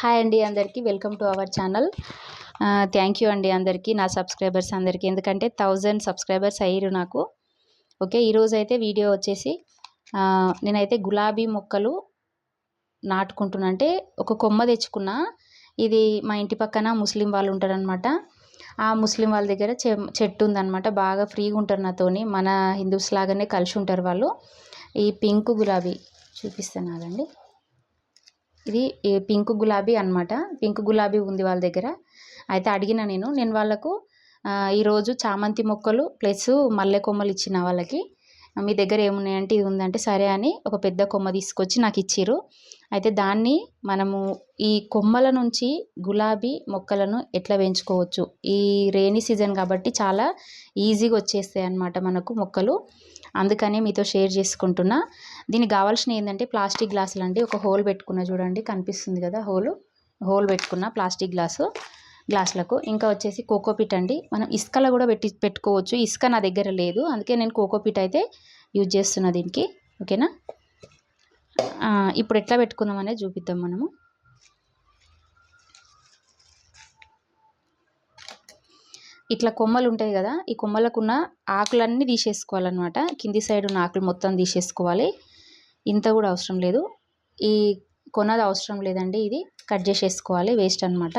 Hi అండి అందరికీ welcome to our channel thank you అండి అందరికీ నా సబ్స్క్రైబర్స్ అందరికీ. ఎందుకంటే థౌజండ్ సబ్స్క్రైబర్స్ అయ్యారు నాకు. ఓకే ఈరోజు అయితే వీడియో వచ్చేసి నేనైతే గులాబీ మొక్కలు నాటుకుంటున్నా. అంటే ఒక కొమ్మ తెచ్చుకున్నా ఇది మా ఇంటి పక్కన ముస్లిం వాళ్ళు ఉంటారనమాట ఆ ముస్లిం వాళ్ళ దగ్గర చె చెట్టు ఉందనమాట బాగా ఫ్రీగా ఉంటారు నాతోని. మన హిందూస్ లాగానే కలిసి ఉంటారు వాళ్ళు. ఈ పింక్ గులాబీ చూపిస్తాను ఇది పింక్ గులాబీ అన్నమాట. పింక్ గులాబీ ఉంది వాళ్ళ దగ్గర. అయితే అడిగిన నేను నేను వాళ్ళకు ఈరోజు చామంతి మొక్కలు ప్లస్ మల్లె కొమ్మలు ఇచ్చిన వాళ్ళకి మీ దగ్గర ఏమున్నాయంటే ఇది ఉందంటే సరే అని ఒక పెద్ద కొమ్మ తీసుకొచ్చి నాకు ఇచ్చిర్రు. అయితే దాన్ని మనము ఈ కొమ్మల నుంచి గులాబీ మొక్కలను ఎట్లా పెంచుకోవచ్చు ఈ రైనీ సీజన్ కాబట్టి చాలా ఈజీగా వచ్చేస్తాయి అన్నమాట మనకు మొక్కలు. అందుకనే మీతో షేర్ చేసుకుంటున్నా. దీనికి కావాల్సిన ఏంటంటే ప్లాస్టిక్ గ్లాసులు అండి. ఒక హోల్ పెట్టుకున్న చూడండి కనిపిస్తుంది కదా హోల్. హోల్ పెట్టుకున్న ప్లాస్టిక్ గ్లాసు. గ్లాసులకు. ఇంకా వచ్చేసి కోకోపీట్ అండి. మనం ఇసుకలో కూడా పెట్టి పెట్టుకోవచ్చు. ఇసుక నా దగ్గర లేదు. అందుకే నేను కోకోపీట్ అయితే యూజ్ చేస్తున్నా దీనికి. ఓకేనా? ఇప్పుడు ఎట్లా పెట్టుకుందాం అనేది చూపిద్దాం మనము. ఇట్లా కొమ్మలు ఉంటాయి కదా ఈ కొమ్మలకున్న ఆకులన్నీ తీసేసుకోవాలన్నమాట. కింది సైడ్ ఉన్న ఆకులు మొత్తం తీసేసుకోవాలి. ఇంత కూడా అవసరం లేదు. ఈ కొనది అవసరం లేదండి ఇది. కట్ చేసేసుకోవాలి. వేస్ట్ అన్నమాట.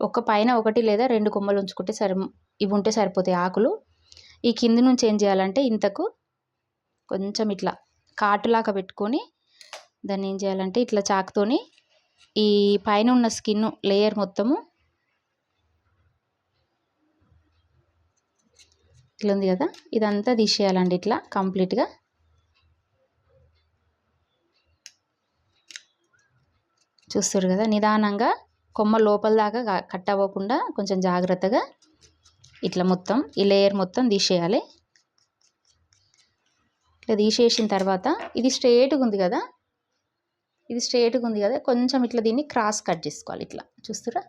ఒక పైన ఒకటి లేదా రెండు కొమ్మలు ఉంచుకుంటే సరి ఇవి ఉంటే సరిపోతాయి ఆకులు. ఈ కింది నుంచి ఏం చేయాలంటే ఇంతకు కొంచెం ఇట్లా కాటులాగా పెట్టుకొని దాన్ని ఏం చేయాలంటే ఇట్లా చాకుతోని ఈ పైన ఉన్న స్కిన్ లేయర్ మొత్తము ఇట్లా ఉంది కదా ఇదంతా తీసేయాలండి ఇట్లా కంప్లీట్గా. చూస్తారు కదా నిదానంగా కొమ్మ లోపల దాకా కట్ అవ్వకుండా కొంచెం జాగ్రత్తగా ఇట్లా మొత్తం ఈ లేయర్ మొత్తం తీసేయాలి. ఇట్లా తీసేసిన తర్వాత ఇది స్ట్రేట్గా ఉంది కదా? ఇది స్ట్రేట్గా ఉంది కదా? కొంచెం ఇట్లా దీన్ని క్రాస్ కట్ చేసుకోవాలి ఇట్లా. చూస్తురా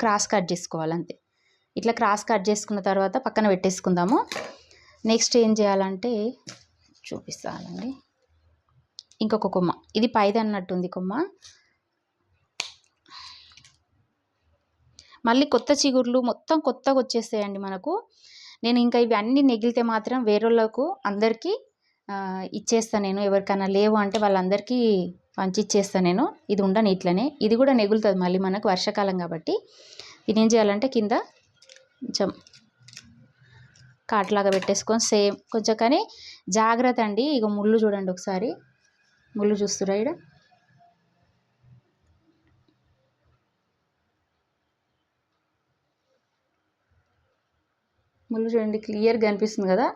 క్రాస్ కట్ చేసుకోవాలి అంతే. ఇట్లా క్రాస్ కట్ చేసుకున్న తర్వాత పక్కన పెట్టేసుకుందాము. నెక్స్ట్ ఏం చేయాలంటే చూపిస్తానండి. ఇంకొక కొమ్మ. ఇది పైది అన్నట్టుంది కొమ్మ. మళ్ళీ కొత్త చిగుర్లు మొత్తం కొత్తగా వచ్చేస్తాయండి మనకు. నేను ఇంకా ఇవి అన్నీ నెగిలితే మాత్రం వేరేళ్ళకు అందరికీ ఇచ్చేస్తాను నేను. ఎవరికైనా లేవు అంటే వాళ్ళందరికీ పంచిచ్చేస్తాను ఇచ్చేస్తా నేను. ఇది ఉండని ఇట్లనే. ఇది కూడా నెగులుతుంది మళ్ళీ మనకు వర్షాకాలం కాబట్టి. ఇది ఏం చేయాలంటే కింద కొంచెం కాట్లాగా పెట్టేసుకొని సేమ్ కొంచెం కానీ జాగ్రత్త అండి. ఇక ముళ్ళు చూడండి ఒకసారి. ముళ్ళు చూస్తురా ఇక్కడ ముళ్ళు చూడండి క్లియర్గా అనిపిస్తుంది కదా?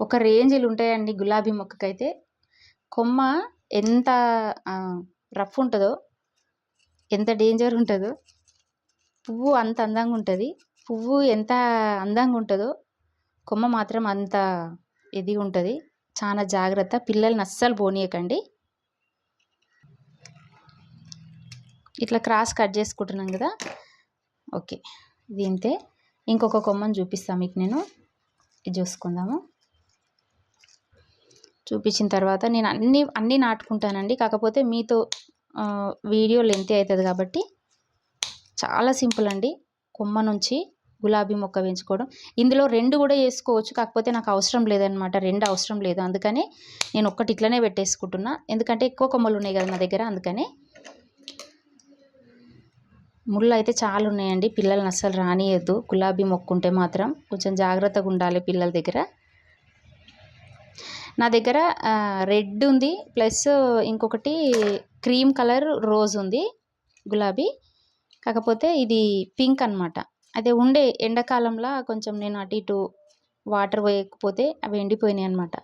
ఒక రేంజ్లు ఉంటాయండి గులాబీ మొక్కకైతే. కొమ్మ ఎంత రఫ్ ఉంటుందో ఎంత డేంజర్ ఉంటుందో పువ్వు అంత అందంగా ఉంటుంది పువ్వు ఎంత అందంగా ఉంటుందో కొమ్మ మాత్రం అంత ఇది ఉంటుంది. చాలా జాగ్రత్త పిల్లల్ని అస్సలు పోనీయకండి. ఇట్లా క్రాస్ కట్ చేసుకుంటున్నాం కదా? ఓకే. ఇది ఇంతే ఇంకొక కొమ్మని చూపిస్తాను మీకు నేను. ఇది చూసుకుందాము. చూపించిన తర్వాత నేను అన్ని అన్నీ నాటుకుంటానండి. కాకపోతే మీతో వీడియో లెంత్ అవుతుంది కాబట్టి చాలా సింపుల్ అండి. కొమ్మ నుంచి గులాబీ మొక్క పెంచుకోవడం. ఇందులో రెండు కూడా వేసుకోవచ్చు. కాకపోతే నాకు అవసరం లేదనమాట రెండు అవసరం లేదు. అందుకని నేను ఒక్కటి ఇట్లనే పెట్టేసుకుంటున్నా. ఎందుకంటే ఎక్కువ కొమ్మలు ఉన్నాయి కదా నా దగ్గర. అందుకనే ముళ్ళు అయితే చాలా ఉన్నాయండి పిల్లల్ని అస్సలు రానియద్దు. గులాబీ మొక్కుంటే మాత్రం కొంచెం జాగ్రత్తగా ఉండాలి పిల్లల దగ్గర. నా దగ్గర రెడ్ ఉంది. ప్లస్ ఇంకొకటి క్రీమ్ కలర్ రోజ్ ఉంది గులాబీ. కాకపోతే ఇది పింక్ అన్నమాట. అదే ఉండే ఎండాకాలంలో కొంచెం నేను అటు ఇటు వాటర్ పోయకపోతే అవి ఎండిపోయినాయి అనమాట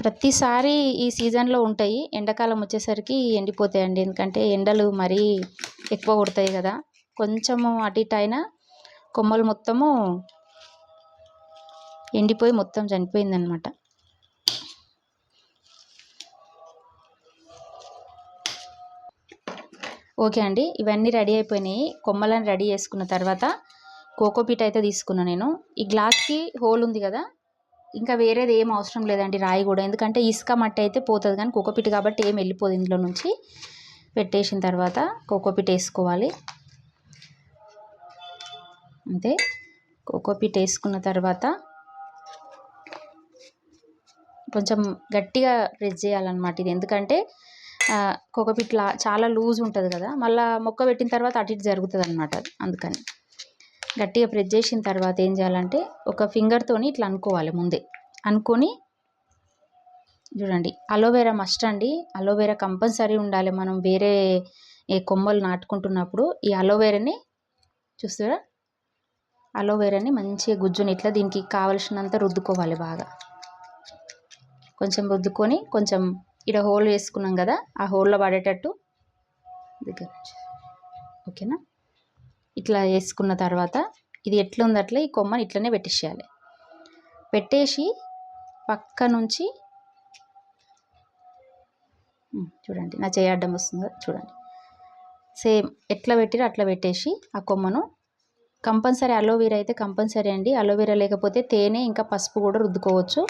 ప్రతిసారి ఈ సీజన్లో ఉంటాయి. ఎండాకాలం వచ్చేసరికి ఎండిపోతాయండి. ఎందుకంటే ఎండలు మరీ ఎక్కువ కొడతాయి కదా. కొంచెము అటు ఇటు అయినా కొమ్మలు మొత్తము ఎండిపోయి మొత్తం చనిపోయిందనమాట. ఓకే అండి. ఇవన్నీ రెడీ అయిపోయినాయి. కొమ్మలను రెడీ చేసుకున్న తర్వాత కోకోపీట్ అయితే తీసుకున్నా నేను. ఈ గ్లాస్కి హోల్ ఉంది కదా. ఇంకా వేరేది ఏం అవసరం లేదండి రాయి కూడా. ఎందుకంటే ఇసుక మట్టి అయితే పోతుంది కానీ కోకోపిట్ కాబట్టి ఏం వెళ్ళిపోదు ఇందులో నుంచి. పెట్టేసిన తర్వాత కోకోపిట్ వేసుకోవాలి. అంతే. కోకోపిట్ వేసుకున్న తర్వాత కొంచెం గట్టిగా ప్రెస్ చేయాలన్నమాట ఇది. ఎందుకంటే కోకోపిట్ లా చాలా లూజ్ ఉంటుంది కదా. మళ్ళీ మొక్క పెట్టిన తర్వాత అటు ఇటు జరుగుతుంది అనమాట అందుకని. గట్టిగా ప్రెస్ చేసిన తర్వాత ఏం చేయాలంటే ఒక ఫింగర్తోని ఇట్లా అనుకోవాలి ముందే. అనుకొని చూడండి అలోవెరా మస్ట్ అండి. అలోవెరా కంపల్సరీ ఉండాలి. మనం వేరే ఏ కొమ్మలు నాటుకుంటున్నప్పుడు ఈ అలోవెరాని చూస్తారా? అలోవెరాని మంచిగా గుజ్జుని ఇట్లా దీనికి కావలసినంత రుద్దుకోవాలి బాగా. కొంచెం రుద్దుకొని కొంచెం ఇక్కడ హోల్ వేసుకున్నాం కదా ఆ హోల్లో పడేటట్టు దగ్గర నుంచి. ఓకేనా? ఇట్లా వేసుకున్న తర్వాత ఇది ఎట్లా ఉంది అట్లా ఈ కొమ్మని ఇట్లనే పెట్టేసేయాలి. పెట్టేసి పక్క నుంచి చూడండి నా చేయి అడ్డం వస్తుంది? చూడండి. సేమ్ ఎట్లా పెట్టిరో అట్లా పెట్టేసి ఆ కొమ్మను కంపల్సరీ అలోవెరా అయితే కంపల్సరీ అండి. అలోవెరా లేకపోతే తేనె ఇంకా పసుపు కూడా రుద్దుకోవచ్చు.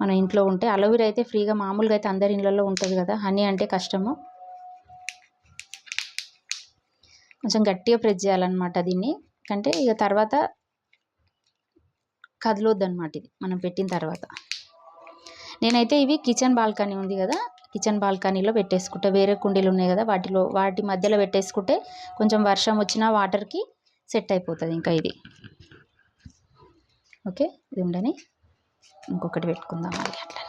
మన ఇంట్లో ఉంటే అలోవెరా అయితే ఫ్రీగా మామూలుగా అయితే అందరి ఇళ్ళల్లో ఉంటుంది కదా హనీ అంటే కష్టము. కొంచెం గట్టిగా ప్రెస్ చేయాలన్నమాట దీన్ని. అంటే ఇక తర్వాత కదలొద్దు అనమాట ఇది మనం పెట్టిన తర్వాత. నేనైతే ఇవి కిచెన్ బాల్కనీ ఉంది కదా కిచెన్ బాల్కనీలో పెట్టేసుకుంటా. వేరే కుండీలు ఉన్నాయి కదా వాటిలో వాటి మధ్యలో పెట్టేసుకుంటే కొంచెం వర్షం వచ్చినా వాటర్కి సెట్ అయిపోతుంది ఇంకా ఇది. ఓకే ఇది ఉండని. ఇంకొకటి పెట్టుకుందాం అది అట్లా.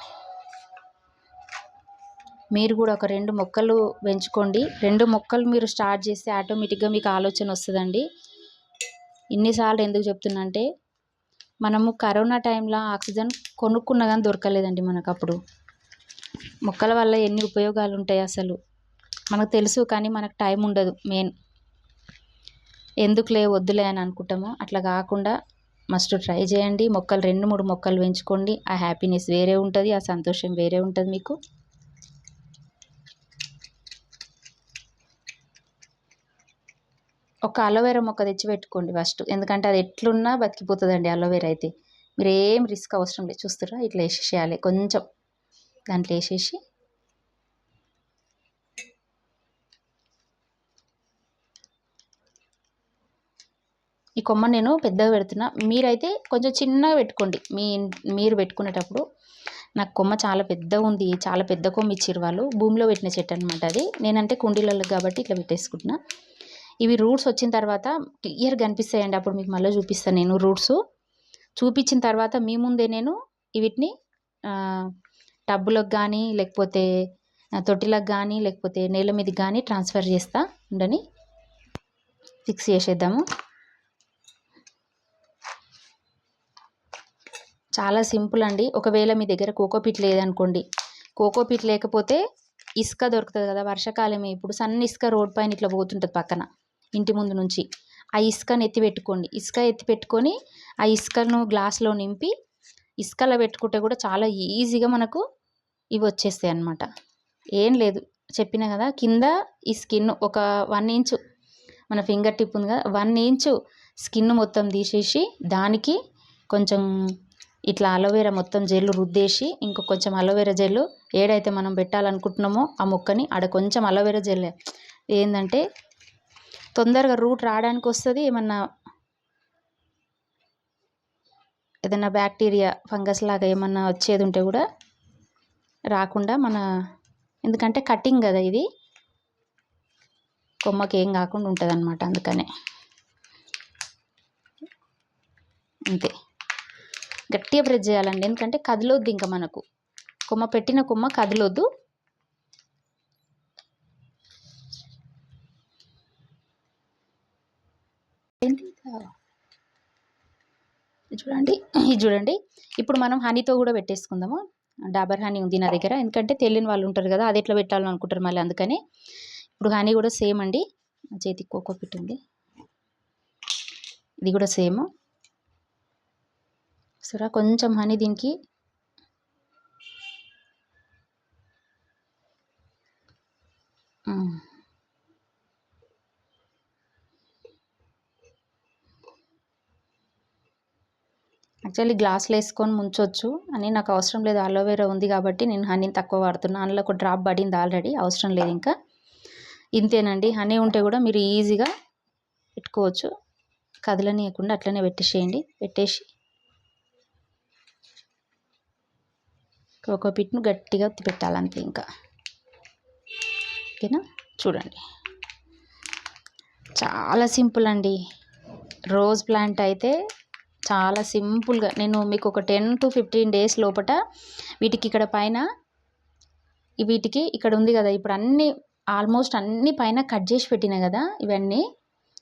మీరు కూడా ఒక రెండు మొక్కలు పెంచుకోండి. రెండు మొక్కలు మీరు స్టార్ట్ చేస్తే ఆటోమేటిక్గా మీకు ఆలోచన వస్తుందండి. ఇన్నిసార్లు ఎందుకు చెప్తున్నా అంటే మనము కరోనా టైంలో ఆక్సిజన్ కొనుక్కున్న కానీ దొరకలేదండి మనకు అప్పుడు మొక్కల వల్ల ఎన్ని ఉపయోగాలు ఉంటాయి అసలు? మనకు తెలుసు కానీ మనకు టైం ఉండదు మెయిన్. ఎందుకులే వద్దులే అని అనుకుంటామో? అట్లా కాకుండా మస్ట్ ట్రై చేయండి. మొక్కలు రెండు మూడు మొక్కలు పెంచుకోండి. ఆ హ్యాపీనెస్ వేరే ఉంటుంది ఆ సంతోషం వేరే ఉంటుంది మీకు. ఒక అలోవెరా మొక్క తెచ్చి పెట్టుకోండి ఫస్ట్. ఎందుకంటే అది ఎట్లున్నా బతికిపోతుందండి అలోవెరా అయితే. మీరు ఏం రిస్క్ అవసరం లేదు. చూస్తారా ఇట్లా వేసేసేయాలి. కొంచెం దాంట్లో వేసేసి ఈ కొమ్మ నేను పెద్దగా పెడుతున్నా. మీరైతే కొంచెం చిన్నగా పెట్టుకోండి. మీ మీరు పెట్టుకునేటప్పుడు నాకు కొమ్మ చాలా పెద్దగా ఉంది. చాలా పెద్ద కొమ్మ ఇచ్చిర్రు వాళ్ళు. భూమిలో పెట్టిన చెట్టు అనమాట అది. నేనంటే కుండీలలో కాబట్టి ఇట్లా పెట్టేసుకుంటున్నా. ఇవి రూట్స్ వచ్చిన తర్వాత క్లియర్గా కనిపిస్తాయండి. అప్పుడు మీకు మళ్ళీ చూపిస్తాను నేను రూట్స్. చూపించిన తర్వాత మీ ముందే నేను వీటిని టబ్బులకు కానీ లేకపోతే తొట్టిలకు కానీ లేకపోతే నేల మీదకి కానీ ట్రాన్స్ఫర్ చేస్తా ఉండని ఫిక్స్ చేసేద్దాము. చాలా సింపుల్ అండి. ఒకవేళ మీ దగ్గర కోకోపిట్ లేదనుకోండి. కోకోపిట్ లేకపోతే ఇసుక దొరుకుతుంది కదా వర్షాకాలం ఇప్పుడు సన్న ఇసుక రోడ్ పైన ఇట్లా పోతుంటుంది పక్కన. ఇంటి ముందు నుంచి. ఆ ఇసుకను ఎత్తి పెట్టుకోండి. ఇసుక ఎత్తి పెట్టుకొని ఆ ఇసుకను గ్లాస్లో నింపి ఇసుకలో పెట్టుకుంటే కూడా చాలా ఈజీగా మనకు ఇవి వచ్చేస్తాయి అన్నమాట. ఏం లేదు. చెప్పిన కదా కింద ఈ స్కిన్ ఒక వన్ ఇంచు మన ఫింగర్ టిప్ ఉంది కదా వన్ ఇంచు స్కిన్ మొత్తం తీసేసి దానికి కొంచెం ఇట్లా అలోవెరా మొత్తం జెల్లు రుద్దేసి ఇంకో కొంచెం అలోవెరా జెల్లు ఏడైతే మనం పెట్టాలనుకుంటున్నామో ఆ మొక్కని ఆడ కొంచెం అలోవెరా జెల్ ఏంటంటే తొందరగా రూట్ రావడానికి వస్తుంది ఏమన్నా ఏదైనా బ్యాక్టీరియా ఫంగస్ లాగా ఏమన్నా వచ్చేది ఉంటే కూడా రాకుండా మన ఎందుకంటే కటింగ్ కదా ఇది. కొమ్మకి ఏం కాకుండా ఉంటుంది అనమాట అందుకనే. అంతే. గట్టిగా ప్రెస్ చేయాలండి. ఎందుకంటే కదిలొద్దు ఇంకా మనకు. కొమ్మ పెట్టిన కొమ్మ కదిలొద్దు. చూడండి ఇది చూడండి. ఇప్పుడు మనం హనీతో కూడా పెట్టేసుకుందాము. డాబర్ హనీ ఉంది నా దగ్గర. ఎందుకంటే తెలియని వాళ్ళు ఉంటారు కదా అది ఎట్లా పెట్టాలని అనుకుంటారు మళ్ళీ అందుకని. ఇప్పుడు హనీ కూడా సేమ్ అండి. చేతికి కోకో పెట్టింది ఇది కూడా సేమ్. సరే కొంచెం హనీ దీనికి యాక్చువల్లీ గ్లాసులు వేసుకొని ముంచొచ్చు అని నాకు అవసరం లేదు. అలోవెరా ఉంది కాబట్టి నేను హనీని తక్కువ వాడుతున్నాను అందులో ఒక డ్రాప్ పడింది ఆల్రెడీ. అవసరం లేదు ఇంకా. ఇంతేనండి. హనీ ఉంటే కూడా మీరు ఈజీగా పెట్టుకోవచ్చు. కదలనీయకుండా అట్లనే పెట్టేసేయండి. పెట్టేసి ఒక పిట్ను గట్టిగా పెట్టాలి అంతే ఇంకా. ఓకేనా? చూడండి. చాలా సింపుల్ అండి. రోజ్ ప్లాంట్ అయితే చాలా సింపుల్గా. నేను మీకు ఒక టెన్ టు ఫిఫ్టీన్ డేస్ లోపల వీటికి ఇక్కడ పైన వీటికి ఇక్కడ ఉంది కదా ఇప్పుడు అన్నీ ఆల్మోస్ట్ అన్ని పైన కట్ చేసి పెట్టినా కదా ఇవన్నీ.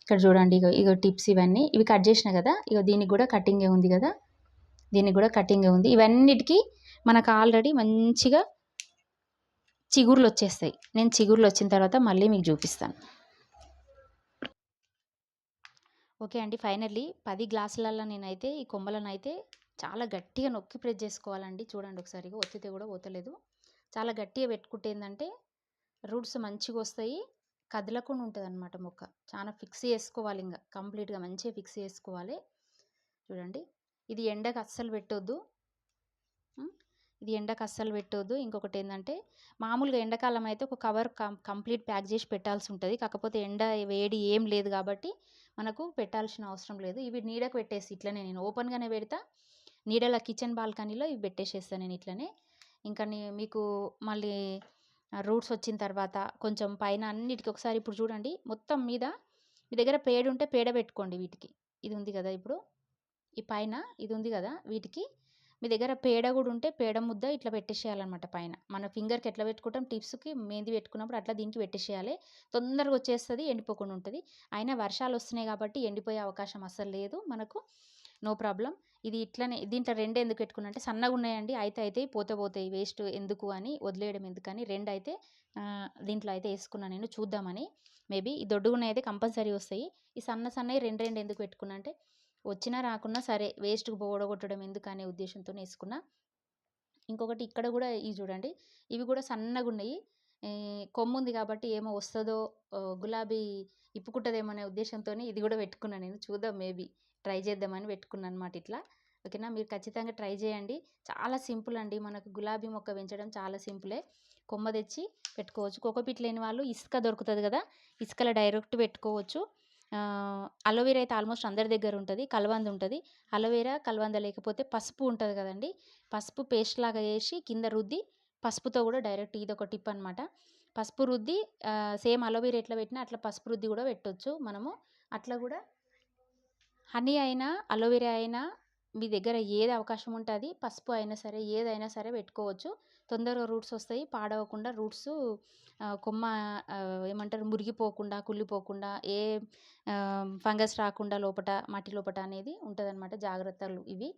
ఇక్కడ చూడండి ఇగో ఇగో టిప్స్ ఇవన్నీ. ఇవి కట్ చేసిన కదా ఇగో దీనికి కూడా కటింగే ఉంది కదా. దీనికి కూడా కటింగే ఉంది. ఇవన్నిటికీ మనకు ఆల్రెడీ మంచిగా చిగుర్లు వచ్చేస్తాయి. నేను చిగుర్లు వచ్చిన తర్వాత మళ్ళీ మీకు చూపిస్తాను. ఓకే అండి. ఫైనల్లీ పది గ్లాసులలో నేనైతే ఈ కొమ్మలను అయితే చాలా గట్టిగా నొక్కి ప్రెస్ చేసుకోవాలండి. చూడండి ఒకసారిగా ఒత్తితే కూడా పోతలేదు. చాలా గట్టిగా పెట్టుకుంటే ఏంటంటే రూట్స్ మంచిగా వస్తాయి. కదలకుండా ఉంటుంది అనమాట మొక్క. చాలా ఫిక్స్ చేసుకోవాలి ఇంకా కంప్లీట్గా మంచిగా ఫిక్స్ చేసుకోవాలి. చూడండి. ఇది ఎండకు అస్సలు పెట్టొద్దు. ఇది ఎండకు అస్సలు పెట్టొద్దు. ఇంకొకటి ఏంటంటే మామూలుగా ఎండాకాలం అయితే ఒక కవర్ కంప్లీట్ ప్యాక్ చేసి పెట్టాల్సి ఉంటుంది. కాకపోతే ఎండ వేడి ఏం లేదు కాబట్టి మనకు పెట్టాల్సిన అవసరం లేదు. ఇవి నీడకు పెట్టేసి ఇట్లనే నేను ఓపెన్గానే పెడతా. నీడల కిచెన్ బాల్కనీలో ఇవి పెట్టేసేస్తాను నేను ఇట్లనే. ఇంకా మీకు మళ్ళీ రూట్స్ వచ్చిన తర్వాత కొంచెం పైన అన్నిటికీ ఒకసారి ఇప్పుడు చూడండి. మొత్తం మీద మీ దగ్గర పేడ ఉంటే పేడ పెట్టుకోండి వీటికి. ఇది ఉంది కదా ఇప్పుడు. ఈ పైన ఇది ఉంది కదా వీటికి. మీ దగ్గర పేడ కూడా ఉంటే పేడ ముద్ద ఇట్లా పెట్టేసేయాలన్నమాట పైన. మన ఫింగర్కి ఎట్లా పెట్టుకుంటాం? టిప్స్కి మెహందీ పెట్టుకున్నప్పుడు అట్లా దీనికి పెట్టేసేయాలి. తొందరగా వచ్చేస్తుంది ఎండిపోకుండా ఉంటుంది. అయినా వర్షాలు వస్తున్నాయి కాబట్టి ఎండిపోయే అవకాశం అస్సలు లేదు మనకు. నో ప్రాబ్లం ఇది ఇట్లనే దీంట్లో రెండు ఎందుకు పెట్టుకున్నా అంటే సన్నగా ఉన్నాయండి. అయితే అయితే పోతే పోతాయి వేస్ట్ ఎందుకు అని వదిలేయడం ఎందుకని రెండు అయితే దీంట్లో అయితే వేసుకున్నాను నేను చూద్దామని. మేబీ ఈ దొడ్డుగున్నాయి అయితే కంపల్సరీ వస్తాయి. ఈ సన్న సన్నవి రెండు రెండు ఎందుకు పెట్టుకున్నా అంటే వచ్చినా రాకున్నా సరే వేస్ట్కి పోగొట్టడం ఎందుకు అనే ఉద్దేశంతో వేసుకున్నా ఇంకొకటి ఇక్కడ కూడా ఇవి చూడండి ఇవి కూడా సన్నగా ఉన్నాయి కొమ్ము ఉంది కాబట్టి ఏమో వస్తుందో గులాబీ ఇప్పుకుంటుందేమో ఉద్దేశంతో ఇది కూడా పెట్టుకున్నాను నేను. చూద్దాం మేబీ ట్రై చేద్దామని పెట్టుకున్నాను అనమాట ఇట్లా. ఓకేనా? మీరు ఖచ్చితంగా ట్రై చేయండి. చాలా సింపుల్ అండి. మనకు గులాబీ మొక్క పెంచడం చాలా సింపులే. కొమ్మ తెచ్చి పెట్టుకోవచ్చు. కోకోపీట్ లేని వాళ్ళు ఇసుక దొరుకుతుంది కదా ఇసుకలో డైరెక్ట్ పెట్టుకోవచ్చు. అలోవెరా అయితే ఆల్మోస్ట్ అందరి దగ్గర ఉంటుంది కలవంద ఉంటుంది. అలోవెరా కలవంద లేకపోతే పసుపు ఉంటుంది కదండి. పసుపు పేస్ట్ లాగా వేసి కింద రుద్ది పసుపుతో కూడా డైరెక్ట్ ఇది ఒక టిప్ అనమాట పసుపు రుద్ది సేమ్ అలోవెరా ఎట్లా పెట్టినా అట్లా పసుపు రుద్ది కూడా పెట్టవచ్చు మనము. అట్లా కూడా హనీ అయినా అలోవెరా అయినా మీ దగ్గర ఏది అవకాశం ఉంటుంది పసుపు అయినా సరే ఏదైనా సరే పెట్టుకోవచ్చు. తొందరగా రూట్స్ వస్తాయి. పాడవకుండా రూట్స్ కొమ్మ ఏమంటారు? మురిగిపోకుండా కుళ్ళిపోకుండా ఏ ఫంగస్ రాకుండా లోపట మట్టి లోపట అనేది ఉంటుందన్నమాట. జాగ్రత్తలు ఇవి.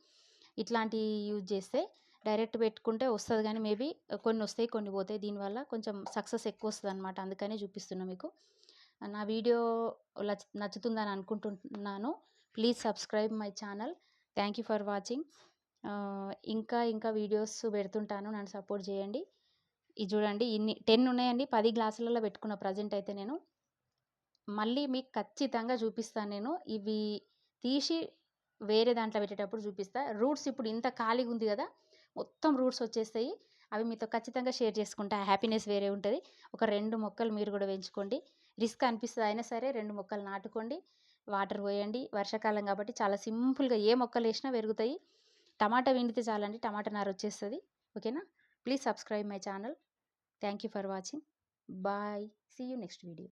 ఇట్లాంటివి యూజ్ చేస్తే డైరెక్ట్ పెట్టుకుంటే వస్తుంది కానీ మేబీ కొన్ని వస్తాయి కొన్ని పోతాయి. దీనివల్ల కొంచెం సక్సెస్ ఎక్కువ వస్తుంది అనమాట అందుకనే చూపిస్తున్నా మీకు. నా వీడియో నచ్చుతుందని అనుకుంటున్నాను. Please subscribe my channel. Thank you for watching. ఇంకా ఇంకా వీడియోస్ పెడుతుంటాను. నన్ను సపోర్ట్ చేయండి. ఇది చూడండి ఇన్ని టెన్ ఉన్నాయండి. పది గ్లాసులలో పెట్టుకున్న ప్రజెంట్ అయితే నేను. మళ్ళీ మీకు ఖచ్చితంగా చూపిస్తాను నేను. ఇవి తీసి వేరే దాంట్లో పెట్టేటప్పుడు చూపిస్తా. రూట్స్ ఇప్పుడు ఇంత ఖాళీగా ఉంది కదా మొత్తం రూట్స్ వచ్చేస్తాయి. అవి మీతో ఖచ్చితంగా షేర్ చేసుకుంటా. హ్యాపీనెస్ వేరే ఉంటుంది. ఒక రెండు మొక్కలు మీరు కూడా పెంచుకోండి. రిస్క్ అనిపిస్తుంది అయినా సరే రెండు మొక్కలు నాటుకోండి. వాటర్ పోయండి. వర్షాకాలం కాబట్టి చాలా సింపుల్గా ఏ మొక్కలు వేసినా పెరుగుతాయి. టమాటా విండితే చాలండి. టమాటా నారు వచ్చేస్తుంది. ఓకేనా? Please subscribe my channel. Thank you for watching. Bye. See you next video.